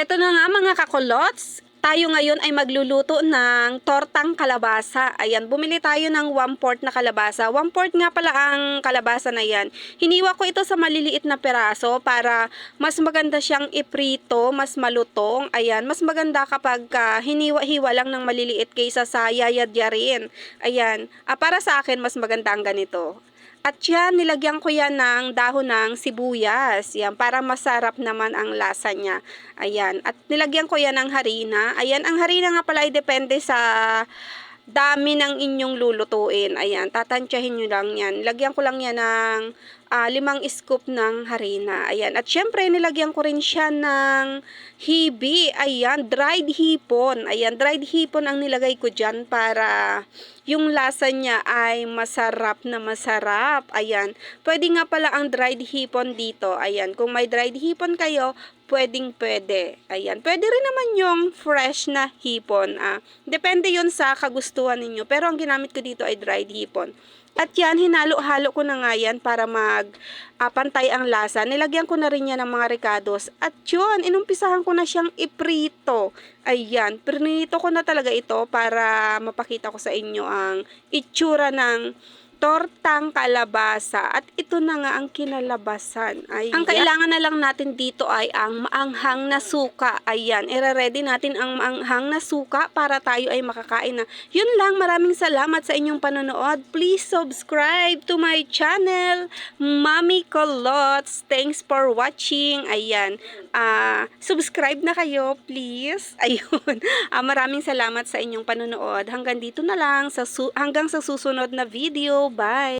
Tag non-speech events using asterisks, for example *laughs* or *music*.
Ito na nga mga kakulots. Tayo ngayon ay magluluto ng tortang kalabasa. Ayan, bumili tayo ng 1 port na kalabasa. 1 port nga pala ang kalabasa na yan. Hiniwa ko ito sa maliliit na peraso para mas maganda siyang iprito, mas malutong. Ayan, mas maganda kapag ah, hiniwa-hiwa lang ng maliliit kaysa sa yayadyarin. Ayan, ah, para sa akin mas maganda ang ganito. At yan, nilagyan ko yan ng dahon ng sibuyas. Yan, para masarap naman ang lasa niya. Ayan. At nilagyan ko yan ng harina. Ayan, ang harina nga pala ay depende sa dami ng inyong lulutuin. Ayan, tatansyahin nyo lang yan. Lagyan ko lang yan ng ah, limang scoop ng harina. Ayan. At syempre, nilagyan ko rin siya ng hibi. Ayan, dried hipon. Ayan, dried hipon ang nilagay ko dyan para yung lasa niya ay masarap na masarap. Ayan. Pwede nga pala ang dried hipon dito. Ayan. Kung may dried hipon kayo, pwedeng pwede. Ayan. Pwede rin naman yung fresh na hipon. Ah, depende yon sa kagustuhan ninyo. Pero ang ginamit ko dito ay dried hipon. At yan, hinalo-halo ko na nga yan para mag pantay ang lasa. Nilagyan ko na rin yan ng mga ricados. At yun, inumpisahan ko na siyang iprito. Ayan, prinito ko na talaga ito para mapakita ko sa inyo ang itsura ng tortang kalabasa. At ito na nga ang kinalabasan. Ayan. Ang kailangan na lang natin dito ay ang maanghang na suka. Ayan, ire-ready natin ang maanghang na suka para tayo ay makakain na. Yun lang, maraming salamat sa inyong panonood. Please subscribe to my channel, Mami Colots. Thanks for watching. Ayan, ah subscribe na kayo, please. *laughs* Ayun, ah, maraming salamat sa inyong panonood. Hanggang dito na lang, sa hanggang sa susunod na video. Bye!